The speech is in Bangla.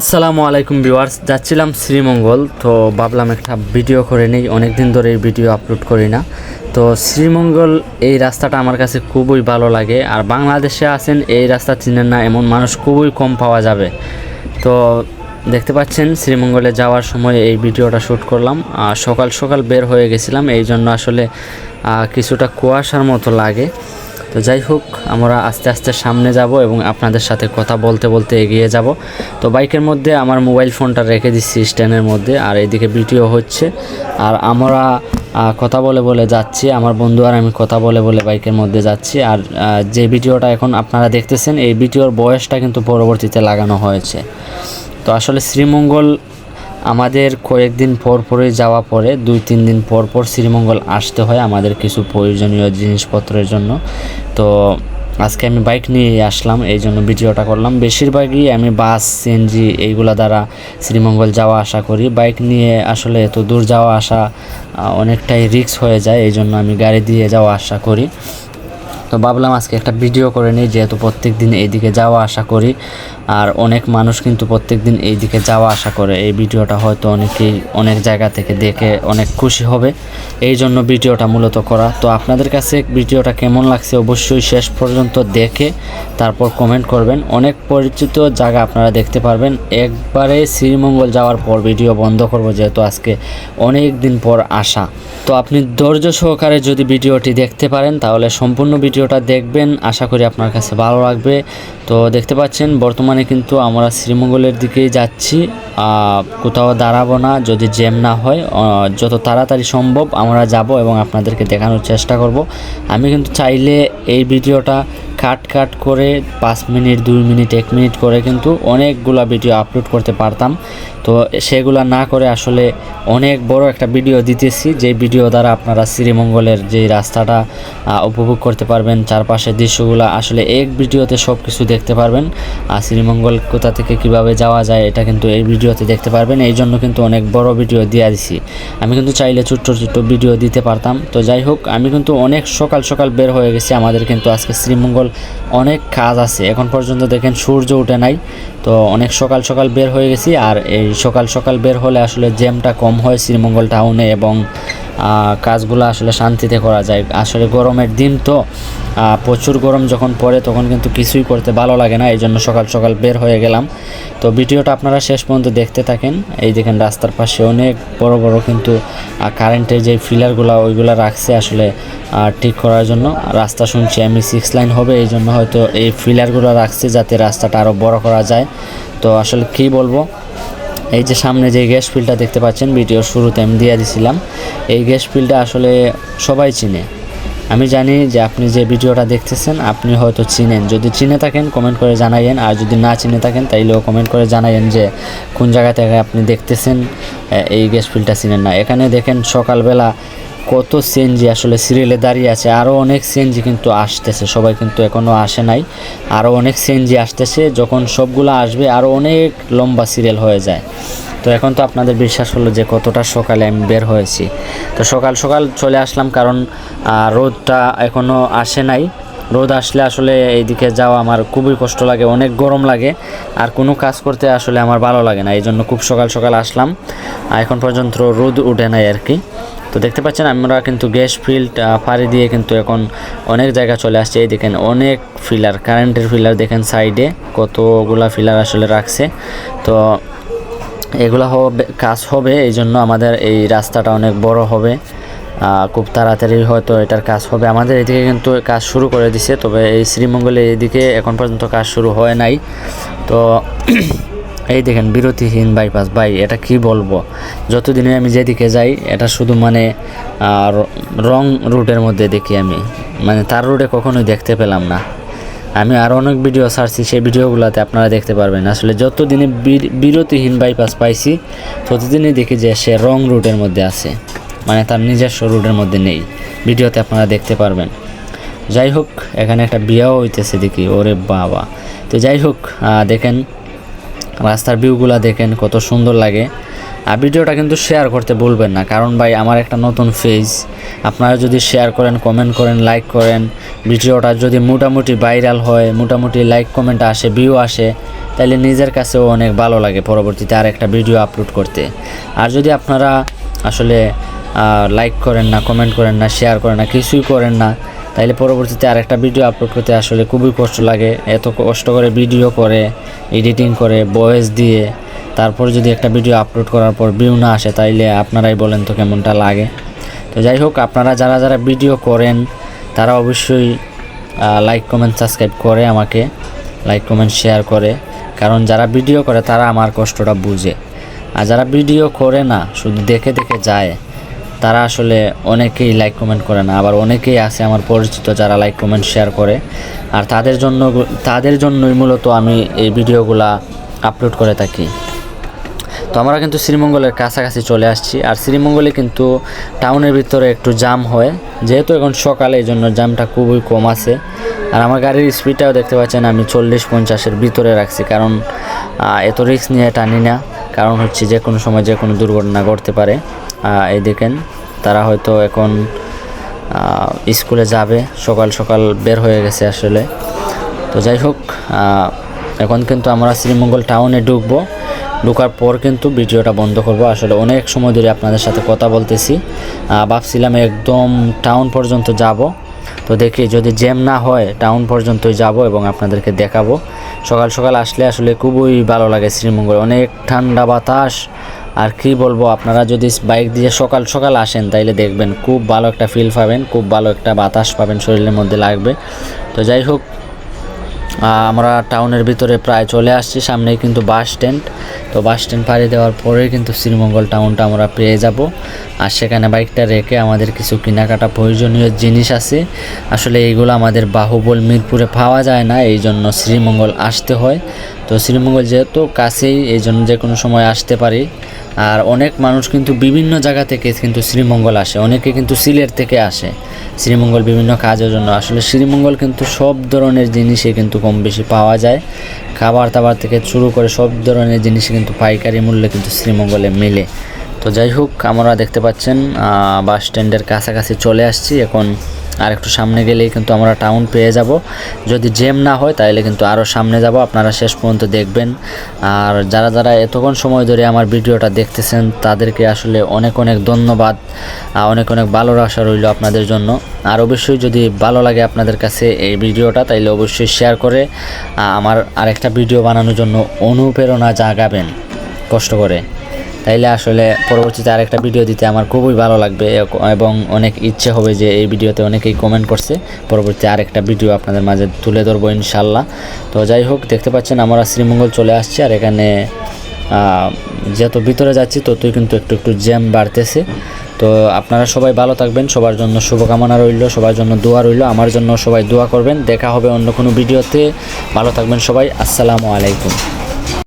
আসসালামু আলাইকুম ভিউয়ার্স, যাচ্ছিলাম শ্রীমঙ্গল, তো ভাবলাম একটা ভিডিও করে নিই অনেক দিন ধরে এই ভিডিও আপলোড করি না। তো শ্রীমঙ্গল, এই রাস্তাটা আমার কাছে খুবই ভালো লাগে, আর বাংলাদেশে আছেন, এই রাস্তা চিনেন না, এমন মানুষ খুবই কম পাওয়া যাবে। তো দেখতে পাচ্ছেন, শ্রীমঙ্গলে যাওয়ার সময় এই ভিডিওটা শ্যুট করলাম, আর সকাল সকাল বের হয়ে গেছিলাম, এই জন্য আসলে কিছুটা কুয়াশার মতো লাগে। তো যাই হোক, আমরা আস্তে আস্তে সামনে যাব এবং আপনাদের সাথে কথা বলতে বলতে এগিয়ে যাব। তো বাইকের মধ্যে আমার মোবাইল ফোনটা রেখে দিচ্ছি স্ট্যান্ডের মধ্যে, আর এইদিকে ভিডিও হচ্ছে। আর আমরা কথা বলে বলে যাচ্ছি। আমার বন্ধু আর আমি কথা বলে বলে বাইকের মধ্যে যাচ্ছি। আর যে ভিডিওটা এখন আপনারা দেখতেছেন, এই ভিডিওর বয়সটা কিন্তু পরবর্তীতে লাগানো হয়েছে। তো আসলে শ্রীমঙ্গল আমাদের কয়েকদিন পর পরে যাওয়া পরে, দুই, তিন দিন পর পর শ্রীমঙ্গল আসতে হয় আমাদের কিছু প্রয়োজনীয় জিনিসপত্রের জন্য। তো আজকে আমি বাইক নিয়ে আসলাম, এই জন্য ভিডিওটা করলাম। বেশিরভাগই আমি বাস সিএনজি এইগুলো দ্বারা শ্রীমঙ্গল যাওয়া আসা করি। বাইক নিয়ে আসলে এত দূর যাওয়া আসা অনেকটাই রিস্ক হয়ে যায়, এই জন্য আমি গাড়ি দিয়ে যাওয়া আসা করি। তো ভাবলাম আজকে একটা ভিডিও করে নিই, যেহেতু প্রত্যেক দিন এইদিকে যাওয়া আসা করি। আর অনেক মানুষ কিন্তু প্রত্যেক দিন এই দিকে যাওয়া আসা করে। এই ভিডিওটা হয়তো অনেকেই অনেক জায়গা থেকে দেখে অনেক খুশি হবে। এই জন্য ভিডিওটা মূলত করা। তো আপনাদের কাছে ভিডিওটা কেমন লাগছে অবশ্যই শেষ পর্যন্ত দেখে তারপর কমেন্ট করবেন। অনেক পরিচিত জায়গা আপনারা দেখতে পারবেন। একবারে শ্রীমঙ্গল যাওয়ার পর ভিডিও বন্ধ করব যেহেতু আজকে অনেক দিন পর আসা। তো আপনি ধৈর্য সহকারে যদি ভিডিওটি দেখতে পারেন, তাহলে সম্পূর্ণ ভিডিওটা দেখবেন। আশা করি আপনার কাছে ভালো লাগবে। তো দেখতে পাচ্ছেন, বর্তমানে কিন্তু আমরা শ্রীমঙ্গলের দিকে যাচ্ছি কোথাও দাঁড়াবো না, যদি জ্যাম না হয় যত তাড়াতাড়ি সম্ভব আমরা যাব এবং আপনাদেরকে দেখানোর চেষ্টা করব। আমি কিন্তু চাইলে এই ভিডিওটা কাট কাট করে পাঁচ মিনিট, দুই মিনিট, এক মিনিট করে কিন্তু অনেকগুলো ভিডিও আপলোড করতে পারতাম। তো সেগুলা না করে আসলে অনেক বড় একটা ভিডিও দিতেছি, যে ভিডিও দ্বারা আপনারা শ্রীমঙ্গলের যে রাস্তাটা উপভোগ করতে পারবেন, চারপাশের দৃশ্যগুলো আসলে এক ভিডিওতে সব কিছু দেখতে পারবেন। আর শ্রীমঙ্গল কোথা থেকে কীভাবে যাওয়া যায় এটা কিন্তু এই ভিডিওতে দেখতে পারবেন, এই জন্য কিন্তু অনেক বড় ভিডিও দিয়ে দিছি। আমি কিন্তু চাইলে ছোট্ট ছোট্ট ভিডিও দিতে পারতাম, তো যাই হোক, আমি কিন্তু অনেক সকাল সকাল বের হয়ে গেছি, আমাদের কিন্তু আজকে শ্রীমঙ্গল অনেক কাজ আছে। এখন পর্যন্ত দেখেন সূর্য উঠে নাই, তো অনেক সকাল সকাল বের হয়ে গেছি, আর এই সকাল সকাল বের হলে আসলে জ্যামটা কম হয় শ্রীমঙ্গল টাউনে এবং কাজগুলো আসলে শান্তিতে করা যায়। আসলে গরমের দিন তো প্রচুর গরম যখন পড়ে তখন কিন্তু কিছুই করতে ভালো লাগে না এই জন্য সকাল সকাল বের হয়ে গেলাম। তো ভিডিওটা আপনারা শেষ পর্যন্ত দেখতে থাকেন। এই দেখেন রাস্তার পাশে অনেক বড় বড় কিন্তু কারেন্টের যে ফিলারগুলো ওইগুলো রাখছে আসলে ঠিক করার জন্য। রাস্তা শুনছি আমি সিক্স লাইন হবে এই জন্য হয়তো এই ফিলারগুলো রাখছে যাতে রাস্তাটা আরও বড় করা যায়। তো আসলে কী বলব এই যে সামনে যে গ্যাস ফিলটা দেখতে পাচ্ছেন ভিডিওর শুরুতে আমি দিয়ে দিছিলাম। এই গ্যাস ফিলটা আসলে সবাই চিনে। আমি জানি যে আপনি যে ভিডিওটা দেখতেছেন, আপনি হয়তো চিনেন। যদি চিনে থাকেন কমেন্ট করে জানাইয়েন। আর যদি না চিনে থাকেন, তাইলেও কমেন্ট করে জানাইয়েন যে কোন জায়গা থেকে আপনি দেখতেছেন এই গ্যাস ফিলটা চিনেন না। এখানে দেখেন সকালবেলা কত সিএনজি আসলে সিরিয়ালে দাঁড়িয়ে আছে। আরও অনেক সিএনজি কিন্তু আসতেছে, সবাই কিন্তু এখনও আসে নাই। আরও অনেক সিএনজি আসতেছে, যখন সবগুলো আসবে আরও অনেক লম্বা সিরিয়াল হয়ে যায়। তো এখন তো আপনাদের বিশ্বাস হলো যে কতটা সকালে আমি বের হয়েছি। তো সকাল সকাল চলে আসলাম কারণ রোদটা এখনও আসে নাই। রোদ আসলে আসলে এইদিকে যাওয়া আমার খুবই কষ্ট লাগে, অনেক গরম লাগে। আর কোনো কাজ করতে আসলে আমার ভালো লাগে না এই জন্য খুব সকাল সকাল আসলাম। এখন পর্যন্ত রোদ উঠে নাই আর কি। তো দেখতে পাচ্ছেন, আমরা কিন্তু গ্যাস ফিল্ড ফাড়ি দিয়ে কিন্তু এখন অনেক জায়গা চলে আসছে। এই দেখেন, অনেক ফিলার, কারেন্টের ফিলার দেখেন সাইডে, কতগুলা ফিলার আসলে রাখছে। তো এগুলো হবে, কাজ হবে এই জন্য আমাদের এই রাস্তাটা অনেক বড় হবে। খুব তাড়াতাড়ি হয়তো এটার কাজ হবে। আমাদের এদিকে কিন্তু কাজ শুরু করে দিছে, তবে এই শ্রীমঙ্গলে এদিকে এখন পর্যন্ত কাজ শুরু হয় নাই। তো এই দেখেন, বিরতিহীন বাইপাস ভাই, এটা কি বলব? যতদিনে আমি যেদিকে যাই, এটা শুধু মানে রং রুটের মধ্যে দেখি আমি। মানে তার রুটে কখনোই দেখতে পেলাম না। আমি আরও অনেক ভিডিও ছাড়ছি, সেই ভিডিওগুলোতে আপনারা দেখতে পারবেন। আসলে যতদিনে বিরতিহীন বাইপাস পাইছি, ততদিনই দেখি যে সে রং রুটের মধ্যে আছে। মানে তার নিজস্ব রুটের মধ্যে নেই। ভিডিওতে আপনারা দেখতে পারবেন। যাই হোক, এখানে একটা বিয়াও হইতেছে দেখি, ওরে বাবা। তো যাই হোক দেখেন রাস্তার ভিউগুলো দেখেন, কত সুন্দর লাগে। আর ভিডিওটা কিন্তু শেয়ার করতে ভুলবেন না, কারণ ভাই আমার একটা নতুন ফেজ আপনারা যদি শেয়ার করেন কমেন্ট করেন লাইক করেন, ভিডিওটা যদি মোটামুটি ভাইরাল হয়, মোটামুটি লাইক কমেন্ট আসে ভিউ আসে তাহলে নিজের কাছেও অনেক ভালো লাগে পরবর্তীতে আর একটা ভিডিও আপলোড করতে। আর যদি আপনারা আসলে লাইক করেন না কমেন্ট করেন না শেয়ার করেন না, কিছুই করেন না তাইলে পরবর্তীতে আর একটা ভিডিও আপলোড করতে আসলে খুবই কষ্ট লাগে। এত কষ্ট করে ভিডিও করে এডিটিং করে ভয়েস দিয়ে, তারপর যদি একটা ভিডিও আপলোড করার পর ভিউ না আসে, তাইলে আপনারাই বলেন তো কেমনটা লাগে। তো যাই হোক, আপনারা যারা যারা ভিডিও করেন, তারা অবশ্যই লাইক কমেন্ট সাবস্ক্রাইব করে আমাকে। লাইক কমেন্ট শেয়ার করে। কারণ যারা ভিডিও করে, তারা আমার কষ্টটা বুঝে। আর যারা ভিডিও করে না, শুধু দেখে দেখে যায়। তারা আসলে অনেকেই লাইক কমেন্ট করে না, আবার অনেকেই আছে আমার পরিচিত যারা লাইক কমেন্ট শেয়ার করে। আর তাদের জন্য তাদের জন্যই মূলত আমি এই ভিডিওগুলা আপলোড করে থাকি। তো আমরা কিন্তু শ্রীমঙ্গলের কাছাকাছি চলে আসছি, আর শ্রীমঙ্গলে কিন্তু টাউনের ভিতরে একটু জাম হয়। যেহেতু এখন সকালে এই জন্য জামটা খুবই কম আছে। আর আমার গাড়ির স্পিডটাও দেখতে পাচ্ছেন, আমি চল্লিশ পঞ্চাশের ভিতরে রাখছি, কারণ এত রিস্ক নিয়ে টানি না। কারণ হচ্ছে যে কোনো সময় যে কোনো দুর্ঘটনা ঘটতে পারে। এই দেখেন, তারা হয়তো এখন স্কুলে যাবে, সকাল সকাল বের হয়ে গেছে আসলে। তো যাই হোক এখন কিন্তু আমরা শ্রীমঙ্গল টাউনে ঢুকবো। ঢোকার পর কিন্তু ভিডিওটা বন্ধ করব। আসলে অনেক সময় ধরে আপনাদের সাথে কথা বলতেছি। ভাবছিলাম একদম টাউন পর্যন্ত যাব। তো দেখি যদি জ্যাম না হয়, টাউন পর্যন্তই যাব এবং আপনাদেরকে দেখাবো। সকাল সকাল আসলে আসলে খুবই ভালো লাগে শ্রীমঙ্গল। অনেক ঠান্ডা বাতাস আর কি বলব, আপনারা যদি বাইক দিয়ে সকাল সকাল আসেন, তাইলে দেখবেন খুব ভালো একটা ফিল পাবেন, খুব ভালো একটা বাতাস পাবেন, শরীরের মধ্যে লাগবে। তো যাই হোক আমরা টাউনের ভিতরে প্রায় চলে আসছি, সামনেই কিন্তু বাস স্ট্যান্ড তো বাস স্ট্যান্ড পাড়ি দেওয়ার পরে কিন্তু শ্রীমঙ্গল টাউনটা আমরা পেয়ে যাব। আর সেখানে বাইকটা রেখে আমাদের কিছু কেনাকাটা প্রয়োজনীয় জিনিস আছে। আসলে এইগুলো আমাদের বাহুবল মিরপুরে পাওয়া যায় না, এই জন্য শ্রীমঙ্গল আসতে হয়। তো শ্রীমঙ্গল যেহেতু কাছেই, এই জন্য যে কোনো সময় আসতে পারি। আর অনেক মানুষ কিন্তু বিভিন্ন জায়গা থেকে কিন্তু শ্রীমঙ্গল আসে, অনেকে কিন্তু সিলেট থেকে আসে শ্রীমঙ্গল বিভিন্ন কাজের জন্য। আসলে শ্রীমঙ্গল কিন্তু সব ধরনের জিনিসই কিন্তু কম বেশি পাওয়া যায়। খাবার দাবার থেকে শুরু করে সব ধরনের জিনিসই কিন্তু পাইকারি মূল্যে কিন্তু শ্রীমঙ্গলে মেলে। তো যাই হোক আমরা দেখতে পাচ্ছেন বাস স্ট্যান্ডের কাছাকাছি চলে আসছি। এখন আর একটু সামনে গেলেই কিন্তু আমরা টাউন পেয়ে যাব। যদি জেম না হয়, তাহলে কিন্তু আরও সামনে যাব। আপনারা শেষ পর্যন্ত দেখবেন। আর যারা যারা এতক্ষণ সময় ধরে আমার ভিডিওটা দেখতেছেন, তাদেরকে আসলে অনেক অনেক ধন্যবাদ। অনেক অনেক অনেক ভালোবাসা রইল আপনাদের জন্য। আর অবশ্যই যদি ভালো লাগে আপনাদের কাছে এই ভিডিওটা, তাইলে অবশ্যই শেয়ার করে আমার আরেকটা ভিডিও বানানোর জন্য অনুপ্রেরণা জাগাবেন। কষ্ট করে। তাইলে আসলে পরবর্তীতে আরেকটা ভিডিও দিতে আমার খুবই ভালো লাগবে, এবং অনেক ইচ্ছে হবে যে এই ভিডিওতে অনেকেই কমেন্ট করছে। পরবর্তীতে আরেকটা ভিডিও আপনাদের মাঝে তুলে ধরবো ইনশাল্লাহ তো যাই হোক, দেখতে পাচ্ছেন আমরা শ্রীমঙ্গল চলে আসছি, আর এখানে যত ভিতরে যাচ্ছি ততই কিন্তু একটু একটু জ্যাম বাড়তেছে। তো আপনারা সবাই ভালো থাকবেন, সবার জন্য শুভকামনা রইল, সবার জন্য দোয়া রইল, আমার জন্য সবাই দোয়া করবেন। দেখা হবে অন্য কোনো ভিডিওতে ভালো থাকবেন সবাই, আসসালামু আলাইকুম।